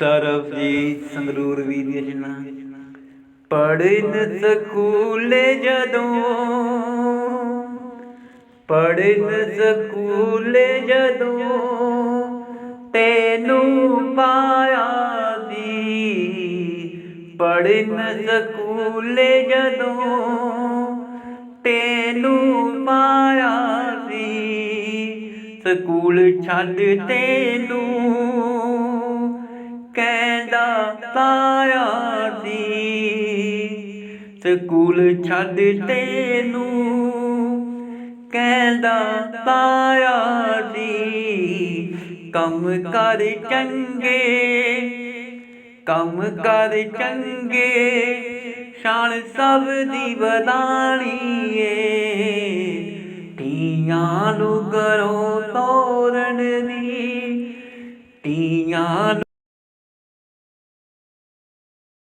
ਸਰਬਜੀਤ ਸੰਗਰੂਰ ਵੀਰ ਦੀ ਰਚਨਾ ਪੜਨ ਸਕੂਲੇ ਜਦੋਂ ਪੜਨ ਸਕੂਲੇ ਜਦੋਂ ਤੈਨੂੰ ਪਾਇਆ ਸੀ। ਪੜਨ ਸਕੂਲੇ ਜਦੋਂ ਤੈਨੂੰ ਪਾਇਆ ਸੀ। ਸਕੂਲ ਛੱਡ ਤੈਨੂੰ ਕਹਿੰਦਾ ਤਾਇਆ ਸੀ ਸਕੂਲ ਛੱਡ ਤੈਨੂੰ। ਕਹਿੰਦਾ ਤਾਇਆ ਦੀ ਕੰਮ ਕਰ ਚੰਗੇ, ਕੰਮ ਕਰ ਚੰਗੇ। ਸ਼ਾਨ ਸਭ ਦੀ ਵਧਾਣੀ ਏ ਧੀਆਂ ਨੂੰ ਕਰੋ ਤੋਰਨ ਦੀ। ਧੀਆਂ